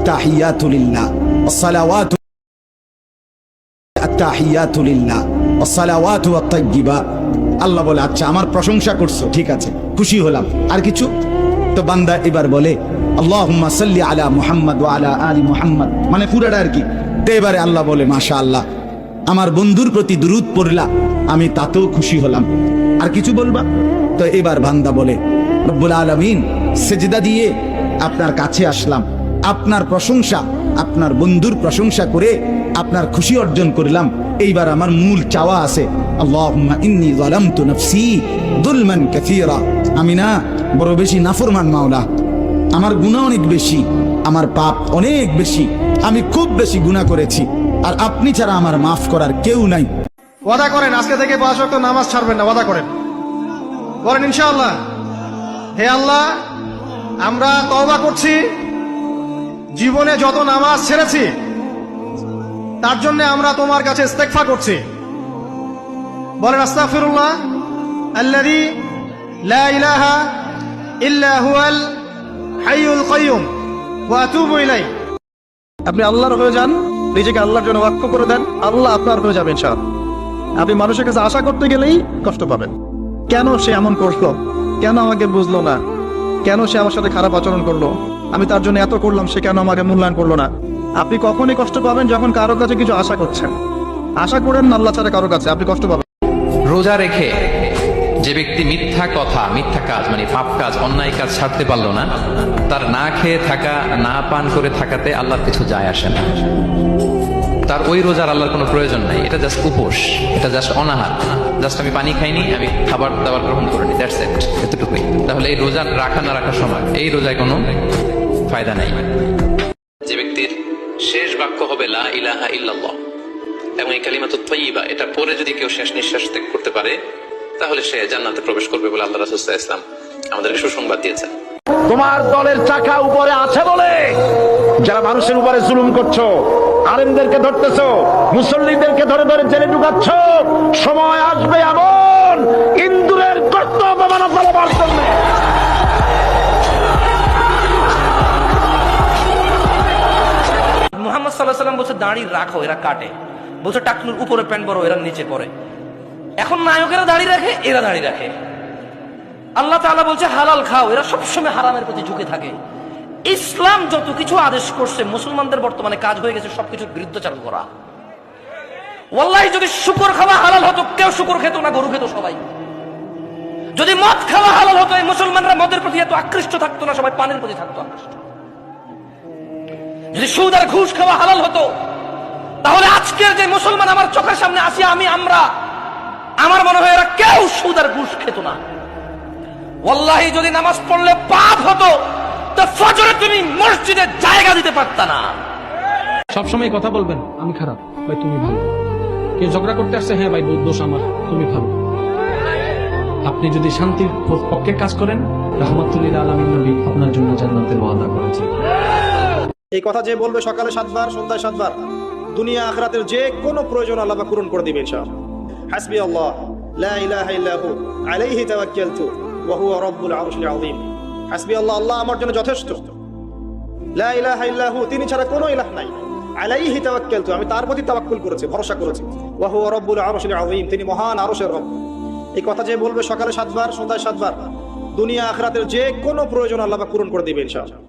التحيات لله والصلوات التحيات لله والصلوات والطيبات আল্লাহ বলে আচ্ছা আমার প্রশংসা করছো ঠিক আছে খুশি হলাম আর কিছু তো বান্দা এবার বলে আল্লাহুম্মা সাল্লি আলা মুহাম্মদ ওয়া আলা আলি মুহাম্মদ মানে পুরাটা আর কি তো এবারে আল্লাহ বলে মাশা আল্লাহ আমার বন্ধুর প্রতি দুরুদ পড়লা আমি তাতেও খুশি হলাম আর কিছু বলবা তো এবার বান্দা বলে রব্বুল আলামিন সেজদা দিয়ে আপনার কাছে আসলাম আপনার প্রশংসা, আপনার বন্ধুর প্রশংসা করে আপনার খুশি অর্জন করলাম। এইবার আমার মূল চাওয়া আছে। আমি না, বড় বেশি নাফরমান মাওলা। আমার গুনাহ অনেক বেশি, আমার পাপ অনেক বেশি। আমি খুব বেশি গুনাহ করেছি। আর আপনি ছাড়া আমার মাফ করার কেউ নাই। ওয়াদা করেন, আজকে থেকে পাঁচ ওয়াক্ত নামাজ ছাড়বেন না, ওয়াদা করেন। করেন ইনশাআল্লাহ। হে আল্লাহ, আমরা তওবা করছি। জীবনে যত নামাজ ছেড়েছি, তার জন্য আমরা তোমার কাছে ইস্তেগফার করছি। বলেন, আস্তাগফিরুল্লাহ, আল্লাযী লা ইলাহা ইল্লা হুয়াল হাইয়ুল আপনি আল্লাহর হয়ে যান, নিজেকে আল্লাহর জন্য ওয়াক্ফ করে দেন, আল্লাহ আপনার হয়ে যাবেন সব আপনি মানুষের কাছে আশা করতে গেলেই কষ্ট পাবেন। কেন সে এমন করল? কেন আমাকে বুঝলো না? কেন সে আমার সাথে খারাপ আচরণ করল? আমি তার জন্য এত করলাম, সে কেন আমাকে মূল্যায়ন করল না? আপনি কখনই কষ্ট পাবেন যখন কারও কাছে কিছু আশা করছেন। আশা করেন না, আল্লাহ ছাড়া কারোর কাছে আপনি কষ্ট পাবেন। রোজা রেখে যে ব্যক্তি মিথ্যা কথা, মিথ্যা কাজ মানে পাপ কাজ, অন্যায় কাজ ছাড়তে পারল না, তার না খেয়ে থাকা, না পান করে থাকাতে আল্লাহর কিছু যায় আসে না। তার ওই রোজার আল্লাহর কোনো প্রয়োজন নাই। এটা জাস্ট উপোস, এটা জাস্ট অনাহার। জাস্ট আমি পানি খাইনি, আমি খাবার দাবার গ্রহণ করিনি দ্যাটস ইট এতটুকুই। তাহলে এই রোজা রাখা না রাখার সময়, এই রোজায় কোনো ফায়দা নাই যে ব্যক্তির শেষ বাক্য হবে লা ইলাহা ইল্লাল্লাহ এবং এই কালিমাত তৈবা এটা পরে যদি কেউ শেষ নিঃশ্বাস ত্যাগ করতে পারে তাহলে সে জান্নাতে প্রবেশ করবে বলে আল্লাহ রাসূল সাল্লাল্লাহু আলাইহি ইসলাম আমাদেরকে সুসংবাদ দিয়েছেন তোমার দলের চাকা উপরে আছে বলে যারা মানুষের উপরে জুলুম করছ আলেমদেরকে ধরতেছো মুসল্লিদেরকে ধরে ধরে জেলে ঢুকাচ্ছ সময় আসবে এমন ইন্দুরের কর্তব্য মানা ফলাবার জন্য সাল্লাম বলছে, দাড়ি রাখো, এরা কাটে। বলছে, টাকনুর উপরে প্যান্ট বড়, এরা নিচে পরে এখন নায়কেরা দাড়ি রাখে, এরা দাড়ি রাখে। আল্লাহ তাআলা বলছে, হালাল খাও। এরা সবসময় হারামের প্রতি ঝুঁকে থাকে। ইসলাম যত কিছু আদেশ করছে, মুসলমানদের বর্তমানে কাজ হয়ে গেছে সবকিছুর বিরুদ্ধাচারণ করা। ওয়াল্লাহি, যদি শুকর খাওয়া হালাল হতো, কেউ শুকর খেত না, গরু খেত সবাই। যদি মদ খাওয়া হালাল হতো মুসলমানরা মদের প্রতি এত আকৃষ্ট থাকতো না, সবাই পানের প্রতি থাকতো আকৃষ্ট। যদি সুদ আর ঘুষ খাওয়া হালাল হতো, তাহলে আজকের যে মুসলমান আমার চোখের সামনে আসি, আমি, আমরা, আমার মনে হয় এরা কেউ সুদ আর ঘুষ খেত না। ওয়াল্লাহি, যদি নামাজ পড়লে পাপ হতো ফজরে তুমি মসজিদে জায়গা দিতে পারতা না। সবসময় কথা বলবেন, আমি খারাপ। ভাই, তুমি ভালো। কেউ ঝগড়া করতে আসছে হ্যাঁ ভাই দোষ আমার, তুমি ভালো। আপনি যদি শান্তির পক্ষে কাজ করেন, রহমতুল্লিল আলমিন নবী আপনার জন্য জান্নাতের ওয়াদা করেছে এই কথা যে বলবে সকালে সাতবার, সন্ধ্যায় সাতবার, দুনিয়া আখরাতের যে কোনো প্রয়োজন আল্লাহ পূরণ করে দিবে আমার জন্য যথেষ্ট। তিনি ছাড়া কোনো নাই। আমি তার প্রতি করেছি, ভরসা করেছি। তিনি মহান যে বলবে সকালে সাতবার, সন্ধ্যায় সাতবার, দুনিয়া আখরাতের যে কোনো প্রয়োজন আল্লাহ পূরণ করে দিবে ইনশাআল্লাহ।